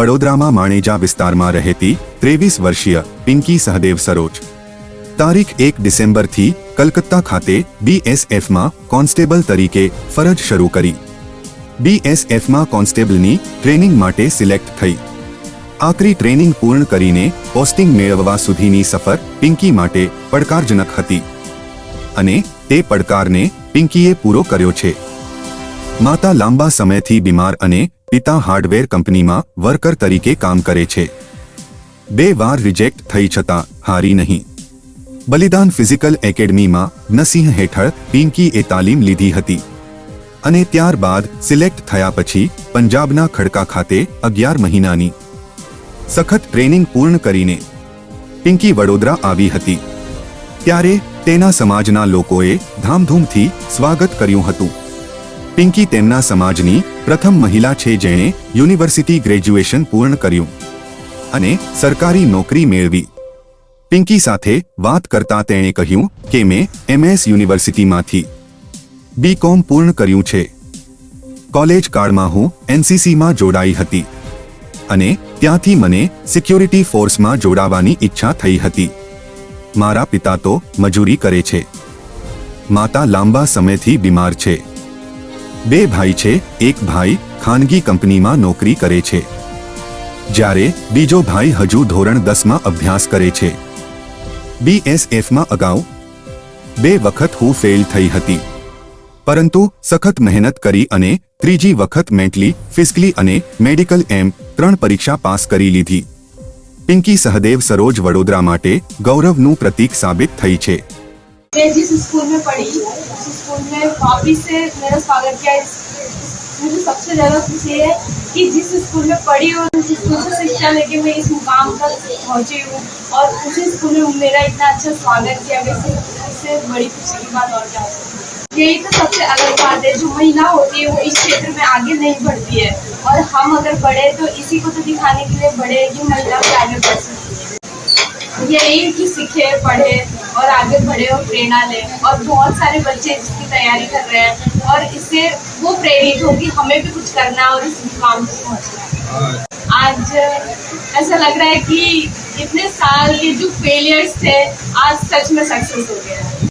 વડોદરામાં માણેજા વિસ્તારમાં રહેતી ત્રેવીસ વર્ષીય પિંકી સહદેવ સરોજ. તારીખ એક ડિસેમ્બરથી કલકત્તા ખાતે બીએસએફમાં કોન્સ્ટેબલ તરીકે ફરજ શરૂ કરી. બીએસએફમાં કોન્સ્ટેબલની ટ્રેનિંગ માટે સિલેક્ટ થઈ. આકરી ટ્રેનિંગ પૂર્ણ કરીને પોસ્ટિંગ મેળવવા સુધીની સફર પિંકી માટે પડકારજનક હતી. અને તે પડકારને પિંકીએ પૂરો કર્યો છે. માતા લાંબા સમયથી બીમાર અને પિતા હાર્ડવેર કંપનીમાં વર્કર તરીકે કામ કરે છે. બે વાર રિજેક્ટ થઈ છતાં હારી નહીં. બલિદાન ફિઝિકલ એકેડમીમાં નસિંહ હેઠળ પિંકીએ તાલીમ લીધી હતી. અને ત્યારબાદ સિલેક્ટ થયા પછી પંજાબના ખડકા ખાતે અગિયાર મહિનાની સખત ટ્રેનિંગ પૂર્ણ કરીને પિંકી વડોદરા આવી હતી. ત્યારે તેના સમાજના લોકોએ ધામધૂમથી સ્વાગત કર્યું હતું. પિંકી તેમના સમાજની પ્રથમ મહિલા છે જેણે યુનિવર્સિટી ગ્રેજ્યુએશન પૂર્ણ કર્યું અને સરકારી નોકરી મેળવી. પિંકી સાથે વાત કરતા તેણે કહ્યું કે, મેં એમએસ યુનિવર્સિટીમાંથી બીકોમ પૂર્ણ કર્યું છે. કોલેજ કાળમાં હું એનસીસીમાં જોડાઈ હતી અને ત્યાંથી મને સિક્યોરિટી ફોર્સમાં જોડાવાની ઈચ્છા થઈ હતી. મારા પિતા તો મજૂરી કરે છે. માતા લાંબા સમયથી બીમાર છે. બે ભાઈ છે, એક ભાઈ ખાનગી કંપનીમાં નોકરી કરે છે. જ્યારે બીજો ભાઈ હજુ ધોરણ દસમાં અભ્યાસ કરે છે. બીએસએફમાં અગાઉ બે વખત હું ફેલ થઈ હતી. પરંતુ સખત મહેનત કરી અને ત્રીજી વખત મેન્ટલી, ફિઝિકલી અને મેડિકલ એમ ત્રણ પરીક્ષા પાસ કરી લીધી. પિંકી સહદેવ સરોજ વડોદરા માટે ગૌરવનું પ્રતીક સાબિત થઈ છે. मैं जिस स्कूल में पढ़ी, उस स्कूल में वापिस से मेरा स्वागत किया। मुझे सबसे ज़्यादा खुशी है कि जिस स्कूल में पढ़ी और उस स्कूल से शिक्षा लेके मैं इस मुकाम तक पहुँची हूँ और उसी स्कूल में मेरा इतना अच्छा स्वागत किया। इससे इससे बड़ी खुशी की बात और क्या यही तो सबसे अलग बात है, जो महिला होती है वो इस क्षेत्र में आगे नहीं बढ़ती है। और हम अगर बढ़े तो इसी को तो दिखाने के लिए बढ़े कि महिला भी आगे बढ़ सकती है। यही कि सीखे, पढ़े और आगे बढ़े और प्रेरणा लें। और बहुत सारे बच्चे इसकी तैयारी कर रहे हैं और इससे वो प्रेरित हो कि हमें भी कुछ करना और इस मुकाम तक पहुँचना है। आज ऐसा लग रहा है कि इतने साल के जो फेलियर्स थे, आज सच में सक्सेस हो गया है।